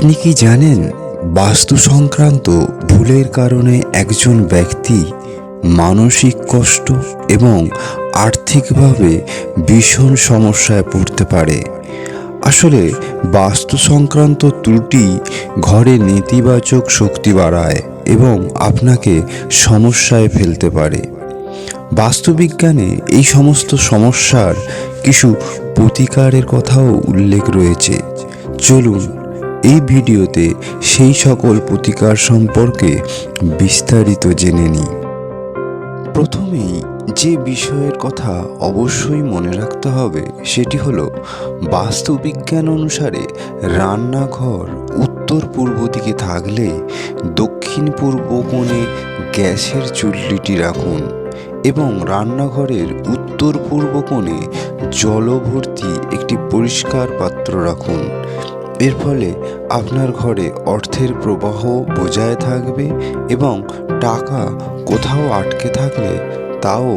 আপনি কি জানেন, বাস্তু সংক্রান্ত ভুলের কারণে একজন ব্যক্তি মানসিক কষ্ট এবং আর্থিকভাবে ভীষণ সমস্যায় পড়তে পারে? আসলে বাস্তু সংক্রান্ত ত্রুটি ঘরে নেতিবাচক শক্তি বাড়ায় এবং আপনাকে সমস্যায় ফেলতে পারে। বাস্তুবিজ্ঞানে এই সমস্ত সমস্যার কিছু প্রতিকারের কথাও উল্লেখ রয়েছে। চলুন এই ভিডিওতে সেই সকল প্রতিকার সম্পর্কে বিস্তারিত জেনে নিই। প্রথমেই যে বিষয়ের কথা অবশ্যই মনে রাখতে হবে সেটি হলো, বাস্তুবিজ্ঞান অনুসারে রান্নাঘর উত্তর পূর্ব দিকে থাকলে দক্ষিণ পূর্ব কোণে গ্যাসের চুল্লিটি রাখুন এবং রান্নাঘরের উত্তর পূর্ব কোণে জলভর্তি একটি পরিষ্কার পাত্র রাখুন। এর ফলে আপনার ঘরে অর্থের প্রবাহ বজায় থাকবে এবং টাকা কোথাও আটকে থাকলে তাও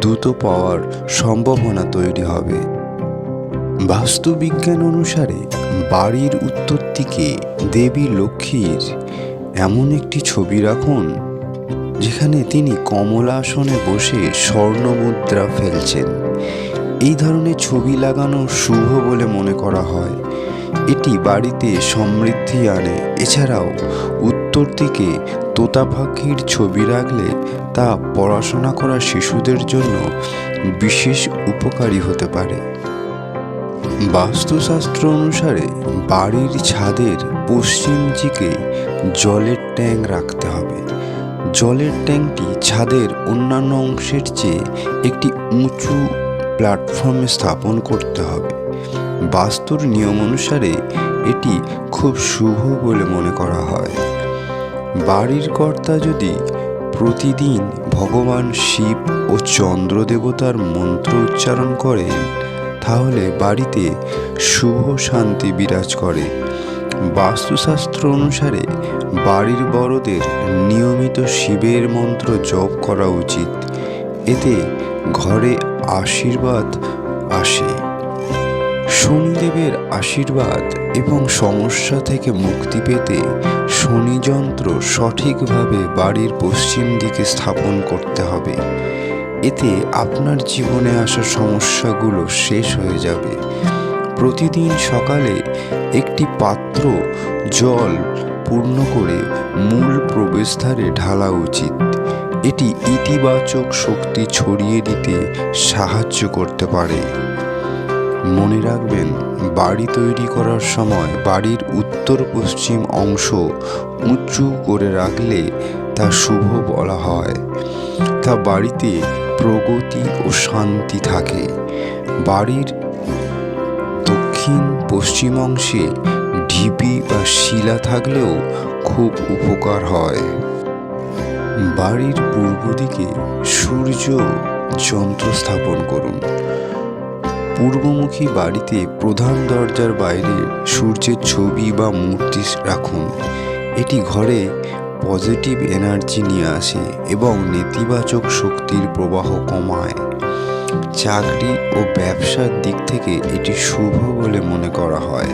দ্রুত পাওয়ার সম্ভাবনা তৈরি হবে। বাস্তুবিজ্ঞান অনুসারে বাড়ির উত্তর দিকে দেবী লক্ষ্মীর এমন একটি ছবি রাখুন, যেখানে তিনি কমলা আসনে বসে স্বর্ণমুদ্রা ফেলছেন। এই ধরনের ছবি লাগানো শুভ বলে মনে করা হয়। এটি বাড়িতে সমৃদ্ধি আনে। এছাড়াও, উত্তর দিকে তোতা পাখির ছবি রাখলে তা পড়াশোনা করা শিশুদের জন্য বিশেষ উপকারী হতে পারে। বাস্তুশাস্ত্র অনুসারে বাড়ির ছাদের পশ্চিম দিকে জলের ট্যাঙ্ক রাখতে হবে। জলের ট্যাঙ্কটি ছাদের অন্যান্য অংশের চেয়ে একটি উঁচু প্ল্যাটফর্মে স্থাপন করতে হবে। বাস্তুর নিয়ম অনুসারে এটি খুব শুভ বলে মনে করা হয়। বাড়ির কর্তা যদি প্রতিদিন ভগবান শিব ও চন্দ্র দেবতার মন্ত্র উচ্চারণ করেন, তাহলে বাড়িতে শুভ শান্তি বিরাজ করে। বাস্তুশাস্ত্র অনুসারে বাড়ির বড়দের নিয়মিত শিবের মন্ত্র জপ করা উচিত। এতে ঘরে আশীর্বাদ আসে। শনিদেবের আশীর্বাদ এবং সমস্যা থেকে মুক্তি পেতে শনিযন্ত্র সঠিকভাবে বাড়ির পশ্চিম দিকে স্থাপন করতে হবে। এতে আপনার জীবনে আসা সমস্যাগুলো শেষ হয়ে যাবে। প্রতিদিন সকালে একটি পাত্র জল পূর্ণ করে মূল প্রবেশদ্বারে ঢালা উচিত। এটি ইতিবাচক শক্তি ছড়িয়ে দিতে সাহায্য করতে পারে। মনে রাখবেন, বাড়ি তৈরি করার সময় বাড়ির উত্তর পশ্চিম অংশ উঁচু করে রাখলে তা শুভ বলা হয়। তা বাড়িতে প্রগতি ও শান্তি থাকে। বাড়ির দক্ষিণ পশ্চিম অংশে ঢিপি বা শিলা থাকলেও খুব উপকার হয়। বাড়ির পূর্ব দিকে সূর্য যন্ত্র স্থাপন করুন। পূর্বমুখী বাড়িতে প্রধান দরজার বাইরে সূর্যের ছবি বা মূর্তি রাখুন। এটি ঘরে পজিটিভ এনার্জি নিয়ে আসে এবং নেতিবাচক শক্তির প্রবাহ কমায়। চাকরি ও ব্যবসার দিক থেকে এটি শুভ বলে মনে করা হয়।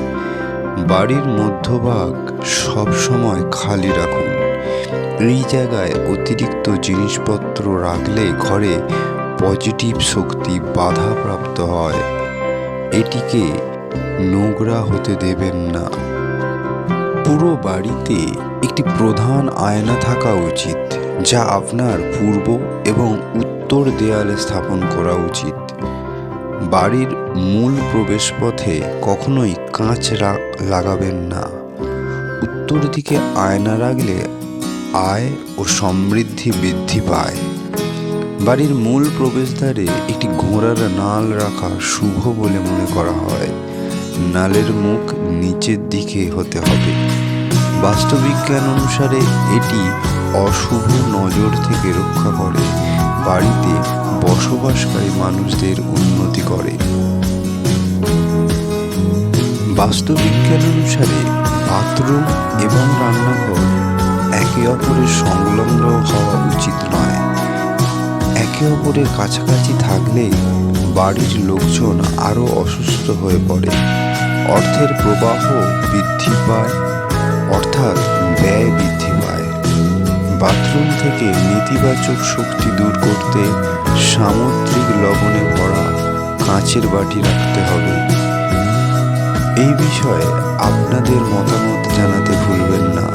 বাড়ির মধ্যভাগ সবসময় খালি রাখুন। এই জায়গায় অতিরিক্ত জিনিসপত্র রাখলে ঘরে পজিটিভ শক্তি বাধাপ্রাপ্ত হয়। এটিকে নোংরা হতে দেবেন না। পুরো বাড়িতে একটি প্রধান আয়না থাকা উচিত, যা আপনার পূর্ব এবং উত্তর দেয়ালে স্থাপন করা উচিত। বাড়ির মূল প্রবেশপথে কখনোই কাঁচ লাগাবেন না। উত্তর দিকে আয়না রাখলে আয় ও সমৃদ্ধি বৃদ্ধি পায়। বাড়ির মূল প্রবেশদ্বারে একটি ঘোড়ার নাল রাখা শুভ বলে মনে করা হয়। নালের মুখ নিচের দিকে হতে হবে। বাস্তুবিজ্ঞান অনুসারে এটি অশুভ নজর থেকে রক্ষা করে, বাড়িতে বসবাসকারী মানুষদের উন্নতি করে। বাস্তুবিজ্ঞান অনুসারে বাথরুম এবং রান্নাঘর একে অপরের সংলগ্ন হওয়া উচিত একে অপরের কাছাকাছি থাকলে বাড়ির লোকজন আরও অসুস্থ হয়ে পড়ে। অর্থের প্রবাহ বৃদ্ধি পায়, অর্থাৎ ব্যয় বৃদ্ধি পায়। বাথরুম থেকে নেতিবাচক শক্তি দূর করতে সামুদ্রিক লবণে ভরা কাঁচের বাটি রাখতে হবে। এই বিষয়ে আপনাদের মতামত জানাতে ভুলবেন না।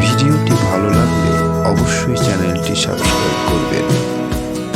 ভিডিওটি ভালো লাগলে অবশ্যই চ্যানেলটি সাবস্ক্রাইব করবেন।